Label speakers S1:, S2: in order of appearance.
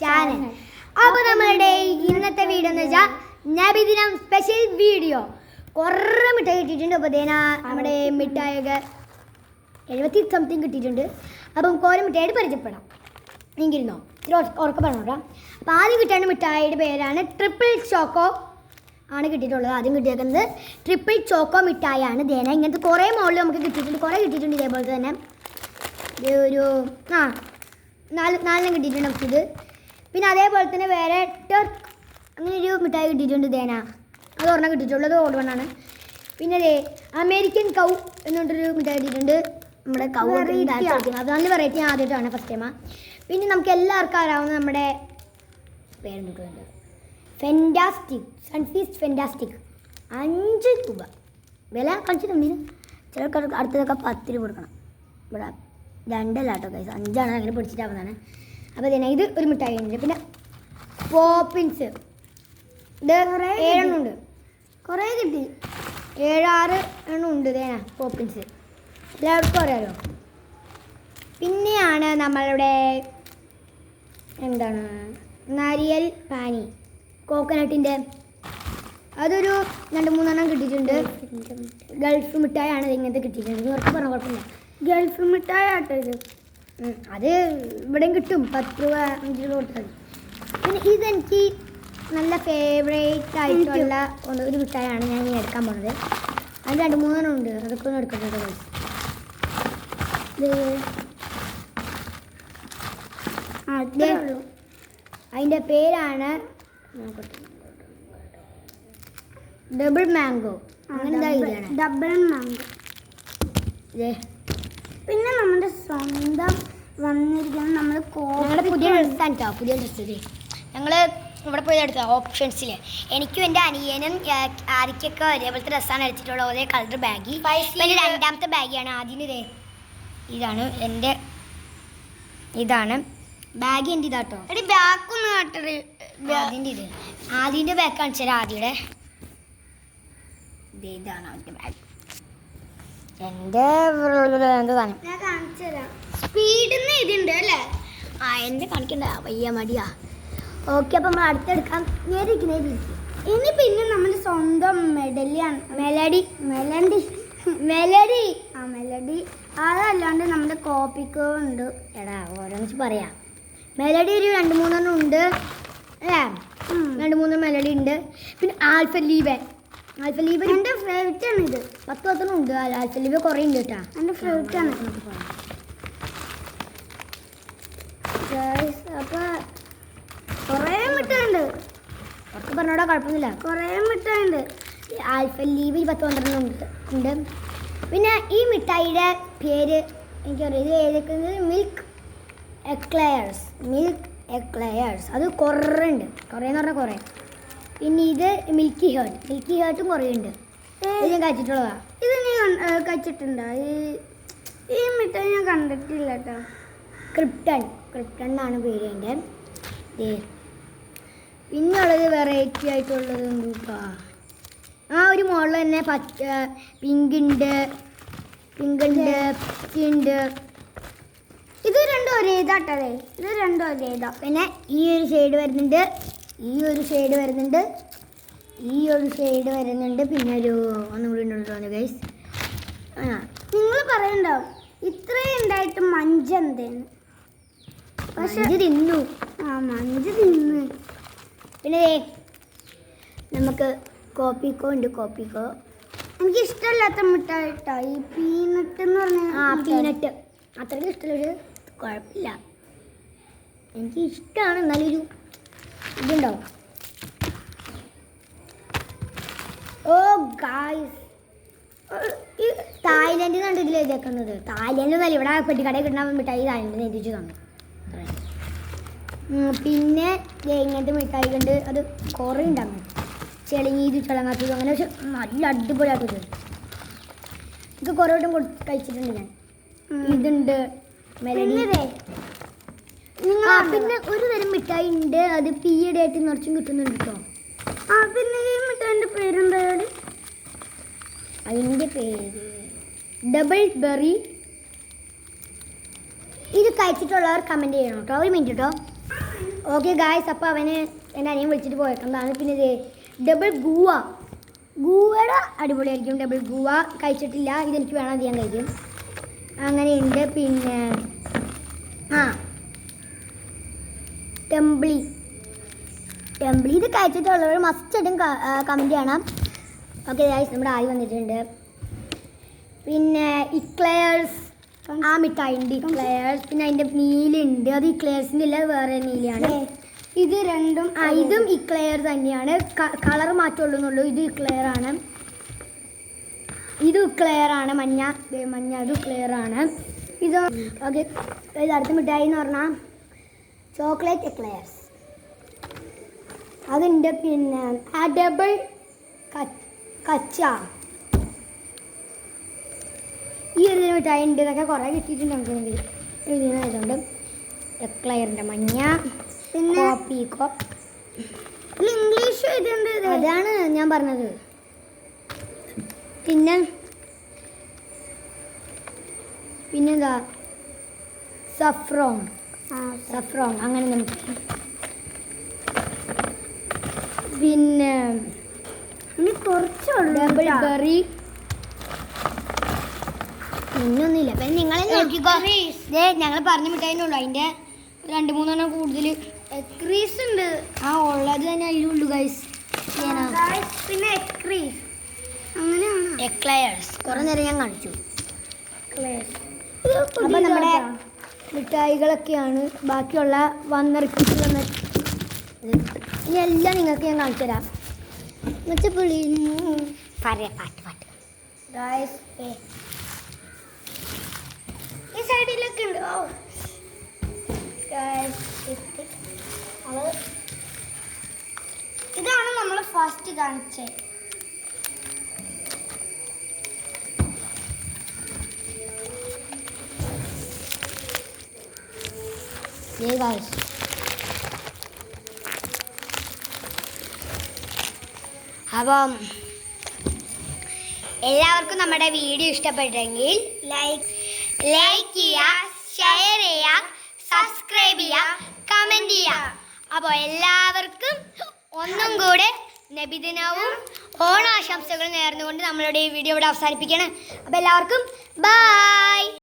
S1: Channel. അപ്പൊ നമ്മളുടെ ഇന്നത്തെ വീഡിയോ എന്ന് വെച്ചാൽ നബിദിനം സ്പെഷ്യൽ വീഡിയോ കുറേ മിഠായി കിട്ടിയിട്ടുണ്ട്. അപ്പോൾ ദേന നമ്മുടെ മിഠായിയൊക്കെ എഴുപത്തി സംതിങ് കിട്ടിയിട്ടുണ്ട്. അപ്പം കോര മിഠായിട്ട് പരിചയപ്പെടാം. എങ്കിരുന്നോ ഇത്തിരി ഉറക്ക ഉറക്ക പറഞ്ഞോട്ടാ അപ്പോൾ ആദ്യം കിട്ടാണ് മിഠായിയുടെ പേരാണ് ട്രിപ്പിൾ ചോക്കോ ആണ് കിട്ടിയിട്ടുള്ളത്. ആദ്യം കിട്ടിയേക്കുന്നത് ട്രിപ്പിൾ ചോക്കോ മിഠായിയാണ്. ദേന ഇങ്ങനത്തെ കുറേ മോളിൽ നമുക്ക് കിട്ടിയിട്ടുണ്ട്. കുറേ കിട്ടിയിട്ടുണ്ട് ഇതേപോലെ തന്നെ. ഒരു ആ നാല് നാലെണ്ണം കിട്ടിയിട്ടുണ്ട് നമുക്കിത്. പിന്നെ അതേപോലെ തന്നെ വേറെ ടർക്ക് അങ്ങനെ ഒരു മിഠായി കിട്ടിയിട്ടുണ്ട് ദേന. അത് ഒരെണ്ണം കിട്ടിയിട്ടുള്ളത് ഓർഡർ വണ്ണാണ്. പിന്നെ അതെ അമേരിക്കൻ കൗ എന്നുകൊണ്ടൊരു മിഠായി കിട്ടിയിട്ടുണ്ട്. നമ്മുടെ കൗ. അത് നല്ല വെറൈറ്റി ആദ്യമായിട്ടാണ് ഫസ്റ്റ് ടൈം പിന്നെ നമുക്ക് എല്ലാവർക്കും അറിയാവുന്ന നമ്മുടെ പേരെന്തൊക്കെയുണ്ട് ഫെന്റാസ്റ്റിക് സൺഫീസ്റ്റ് ഫെന്റാസ്റ്റിക് അഞ്ച് രൂപ. വില കളിച്ചിട്ടുണ്ടെങ്കിൽ ചിലർക്ക് അടുത്തതൊക്കെ പത്ത് രൂപ കൊടുക്കണം. ഇവിടെ രണ്ടല്ല കേട്ടോ കൈസ് അഞ്ചാണ്. അങ്ങനെ പിടിച്ചിട്ടാവുന്നതാണ് അപ്പോൾ ഇതിനെ ഇത് ഒരു മിഠായി ഉണ്ട് പിന്നെ പോപ്പിൻസ് ഇത് ഏഴെണ്ണം ഉണ്ട്.
S2: കുറേ കിട്ടി.
S1: ഏഴാറ് എണ്ണം ഉണ്ട് ഇതേന പോപ്പിൻസ് എല്ലാവർക്കും അറിയാലോ. പിന്നെയാണ് നമ്മളുടെ എന്താണ്? നരിയൽ പാനി. കോക്കനട്ടിന്റെ അതൊരു രണ്ട് മൂന്നെണ്ണം കിട്ടിയിട്ടുണ്ട്. ഗൾഫ് മിഠായാണ് ആണ് ഇങ്ങനത്തെ കിട്ടിയിട്ടുണ്ട് ഇവർക്ക് പറഞ്ഞ കുഴപ്പമില്ല.
S2: ഗൾഫ് മിഠായി ആട്ടോ ഇത്.
S1: അത് ഇവിടെയും കിട്ടും. പത്ത് രൂപ അഞ്ച് രൂപ കൊടുത്താൽ പിന്നെ ഇതെനിക്ക് നല്ല ഫേവറേറ്റ് ആയിട്ടുള്ള ഒരു മിഠായാണ് ഞാൻ ഇനി എടുക്കാൻ പോണത്. അതിന് രണ്ട് മൂന്നെണ്ണം ഉണ്ട്. അതൊക്കെ ഒന്ന് എടുക്കട്ടെ. ഇത്
S2: ഉള്ളൂ.
S1: അതിന്റെ പേരാണ് ഡബിൾ മാംഗോ അങ്ങനെ
S2: ഡബിൾ മാംഗോ
S1: ഇതേ
S2: പിന്നെ നമ്മുടെ സ്വന്തം വന്നിരിക്കുന്ന നമ്മൾ
S1: ഞങ്ങളുടെ പുതിയ ഡ്രസ്സാണ് കേട്ടോ പുതിയ ഡ്രസ്സ് ഞങ്ങൾ ഇവിടെ പോയി എടുത്ത ഓപ്ഷൻസിൽ എനിക്കും എന്റെ അനിയനും ആരിക്കൊക്കെ ഒരേപോലത്തെ ഡ്രസ്സാണ് എടുത്തിട്ടുള്ളത്. ഒരേ കളർ ബാഗി പിന്നെ രണ്ടാമത്തെ ബാഗിയാണ് ആദ്യം ഇതേ. ഇതാണ് എന്റെ ഇതാണ്. ബാഗ് എന്റെ ഇതാട്ടോ.
S2: എടി ബാക്കൊന്ന് കാട്ടറ്
S1: ആദ്യന്റെ ഇത്. ആദ്യന്റെ ബാഗ് കാണിച്ചാൽ ആദ്യയുടെ. ഇതാണ് അവന്റെ ബാഗ് എന്റെ കാണിക്കണ്ട. വയ്യ മടിയാ. ഓക്കെ അപ്പം നമ്മൾ അടുത്തെടുക്കാം. നേരിരിക്കും നേരിരിക്കും
S2: ഇനി പിന്നെ നമ്മുടെ സ്വന്തം മെഡലിയാണ്
S1: മെലഡി
S2: മെലഡി
S1: മെലഡി
S2: ആ മെലഡി അതല്ലാണ്ട് നമ്മുടെ കോപ്പിക്കോ ഉണ്ട്.
S1: എടാ ഓരോന്നിച്ച് പറയാം. മെലഡി ഒരു രണ്ട് മൂന്നെണ്ണം ഉണ്ട്. അല്ലേ. രണ്ട് മൂന്ന് മെലഡി ഉണ്ട്. പിന്നെ ആൽഫ ലീവൻ ആൽഫ ലീവൻ
S2: എന്റെ ഫേവറേറ്റ് ആണ് ഇത്
S1: പത്ത് പത്തെണ്ണം ഉണ്ട്. ആൽഫലീബ് കുറേ ഉണ്ട് കേട്ടാ.
S2: എന്റെ ഫേവറേറ്റ് ആണ്. അപ്പോൾ അപ്പൊ കുറേ മിഠായിണ്ട്
S1: ഉറക്കെ പറഞ്ഞോടാ കുഴപ്പമൊന്നുമില്ല.
S2: കുറേ മിഠായിണ്ട്
S1: ആൽഫലീബ് പത്ത് പന്ത്രണ്ട് ഉണ്ട്. ഉണ്ട്. പിന്നെ ഈ മിഠായിയുടെ പേര് എനിക്കറിയാം ഇത് ഏതൊക്കെ? മിൽക്ക് എക്ലയേഴ്സ് മിൽക്ക് എക്ലയേഴ്സ് അത് കുറേ ഉണ്ട്. കുറേ എന്ന് പറഞ്ഞാൽ കുറേ. പിന്നെ ഇത് മിൽക്കി ഹേർട്ട് മിൽക്കി ഹേർട്ടും കുറേ ഉണ്ട് ഇത് ഞാൻ കഴിച്ചിട്ടുള്ളതാ.
S2: ഇത് നീ കണ്ട- കഴിച്ചിട്ടുണ്ടോ? ഈ ഈ മിഠായി ഞാൻ കണ്ടിട്ടില്ല കേട്ടോ
S1: ക്രിപ്റ്റൺ ക്രിപ്റ്റൺ എന്നാണ് പേര് എന്റെ. പിന്നെ ഉള്ളത് വെറൈറ്റി ആയിട്ടുള്ളത് എന്താ ആ ഒരു മോളിൽ തന്നെ. പച്ച പിങ്ക് ഉണ്ട്. പിങ്ക് ഉണ്ട് പച്ച ഉണ്ട്.
S2: ഇത് രണ്ടും ഒരേ ഇതാട്ടേ ഇത് രണ്ടും ഒരേ ഇതാ
S1: പിന്നെ ഈ ഒരു ഷെയ്ഡ് വരുന്നുണ്ട്. ഈ ഒരു ഷെയ്ഡ് വരുന്നുണ്ട്. ഈ ഒരു ഷെയ്ഡ് വരുന്നുണ്ട്. പിന്നെ ഒരു ഒന്നും കൂടി ഉണ്ടല്ലോ ഗൈസ് ആ
S2: നിങ്ങൾ പറയണ്ടാവും ഇത്രയും ഉണ്ടായിട്ട് മഞ്ച് എന്തേന്ന്? പക്ഷെ
S1: തിന്നു.
S2: ആ മഞ്ച് തിന്ന്.
S1: പിന്നെ നമുക്ക് കോപ്പിക്കോ ഉണ്ട് കോപ്പിക്കോ.
S2: എനിക്ക് ഇഷ്ടമില്ലാത്ത മിഠായി കേട്ടോ ഈ പീനട്ട് എന്ന് പറഞ്ഞ
S1: ആ. പീനട്ട് അത്രയ്ക്ക് ഇഷ്ടമുള്ളൊരു കുഴപ്പമില്ല. എനിക്ക് ഇഷ്ടമാണ് എന്നാലൊരു ഇതുണ്ടാവും ഓ ഗായ്സ് തായ്ലൻഡിൽ നിന്നാണ് ഇതിൽ എഴുതിയേക്കുന്നത്? തായ്ലൻഡിൽ നിന്നല്ല ഇവിടെ പെട്ടിക്കടയിൽ കിട്ടുന്ന മിഠായി തായ്ലൻഡിൽ എഴുതിച്ചു തന്നു. പിന്നെ ഇങ്ങനത്തെ മിഠായി കണ്ട് അത് കുറേ ഉണ്ടാകും ചെളങ്ങീത് ചളങ്ങാത്തത് അങ്ങനെ പക്ഷെ നല്ല അടിപൊളിയായിട്ട് ഇത് കുറേ വട്ടം കഴിച്ചിട്ടുണ്ട് ഞാൻ. ഇതുണ്ട്. മെലഡി
S2: പിന്നെ
S1: ഒരു തരം മിഠായി ഉണ്ട്. അത് പീയുടെ ആയിട്ട് നിറച്ചും കിട്ടുന്നുണ്ട് കേട്ടോ
S2: ആ പിന്നെ ഈ മിഠായിന്റെ പേരെന്താണ്
S1: അതിന്റെ പേര് ഡബിൾ ബെറി. ഇത് കഴിച്ചിട്ടുള്ളവർ കമന്റ് ചെയ്യണം കേട്ടോ ഒരു മിനിറ്റ് കേട്ടോ ഓക്കെ ഗായ്സ് അപ്പോൾ അവന് എന്റെ അനിയൻ വിളിച്ചിട്ട് പോയേക്കുന്നതാണ്. പിന്നെ ഇത് ഡബിൾ ഗൂവ. ഗൂവയുടെ അടിപൊളിയായിരിക്കും. ഡബിൾ ഗൂവ കഴിച്ചിട്ടില്ല. ഇതെനിക്ക് വേണം അത് ഞാൻ കഴിക്കും അങ്ങനെയുണ്ട്. പിന്നെ ആ ടെമ്പിളി. ടെമ്പിളി ഇത് കഴിച്ചിട്ടുള്ളവർ മസ്റ്റ് ആയിട്ടും കമന്റ് ചെയ്യണം. ഓക്കെ നമ്മുടെ ആയി വന്നിട്ടുണ്ട്. പിന്നെ ഇക്ലെയേഴ്സ്. ആ മിഠായി ഉണ്ട് ഇക്ലെയേഴ്സ്. പിന്നെ അതിന്റെ നീലുണ്ട്. അത് ഇക്ലെയേഴ്സിന്റെ ഇല്ല വേറെ നീലയാണ്
S2: ഇത് രണ്ടും
S1: ഇതും ഇക്ലെയർ തന്നെയാണ്. കളർ മാറ്റുള്ളൂ എന്നുള്ളൂ ഇത് ഇക്ലെയർ ആണ്. ഇത് ഇക്ലെയർ ആണ്. മഞ്ഞ. മഞ്ഞ ഇത് ഇക്ലെയർ ആണ്. ഇത് ഓക്കെ അടുത്ത മിഠായി എന്ന് പറഞ്ഞാൽ ചോക്ലേറ്റ് എക്ലെയർസ് അതിന്റെ പിന്നെ ആ ഡബിൾ കച്ച. ഈ ഒരു മിഠായി ഉണ്ട് ഇതൊക്കെ കുറേ കിട്ടിയിട്ടുണ്ട് നമുക്കെങ്കിൽ എക്ലെയറിന്റെ മഞ്ഞ
S2: പിന്നെ ഇതിൽ ഇംഗ്ലീഷ്
S1: അതാണ് ഞാൻ പറഞ്ഞത്. പിന്നെ പിന്നെന്താ? സഫ്രോൺ സഫ്രോൺ അങ്ങനെ നമുക്ക് പിന്നെ
S2: കുറച്ചുള്ളൂ.
S1: ബെറി പിന്നൊന്നുമില്ല. പിന്നെ നിങ്ങളെ നോക്കിക്കോ. ദേ ഞങ്ങൾ പറഞ്ഞു മിഠായിന്നുള്ളൂ അതിന്റെ രണ്ട് മൂന്നെണ്ണം കൂടുതൽ
S2: ക്രീസ് ഉണ്ട്.
S1: ആ ഉള്ളത് തന്നെ അതിലുള്ളൂ ഗൈസ്
S2: പിന്നെ ക്രീസ് അങ്ങനെയാണ്.
S1: എക്ലയേഴ്സ് കുറേ നേരം ഞാൻ കാണിച്ചു.
S2: ഇത്
S1: അപ്പം നമ്മുടെ. മിഠായികളൊക്കെയാണ് ബാക്കിയുള്ള വന്നിറക്കിട്ട് ഇനിയെല്ലാം. നിങ്ങൾക്ക് ഞാൻ കാണിച്ചു തരാം. മെച്ചപ്പുള്ളി പറയാ പാട്ട് പാട്ട്.
S2: ഈ സൈഡിലൊക്കെ ഉണ്ട്. ഇതാണ് നമ്മൾ ഫസ്റ്റ് കാണിച്ചത്.
S1: ദേ guys. അപ്പം എല്ലാവർക്കും നമ്മുടെ വീഡിയോ ഇഷ്ടപ്പെട്ടെങ്കിൽ ലൈക്ക് ലൈക്ക് ചെയ്യുക ഷെയർ ചെയ്യുക സബ്സ്ക്രൈബ് ചെയ്യുക കമന്റ് ചെയ്യുക. അപ്പോൾ എല്ലാവർക്കും ഒന്നും കൂടെ നബിദിനവും ഓണാശംസകൾ നേർന്നുകൊണ്ട് നമ്മളുടെ ഈ വീഡിയോ ഇവിടെ അവസാനിപ്പിക്കുകയാണ്. അപ്പോൾ എല്ലാവർക്കും ബൈ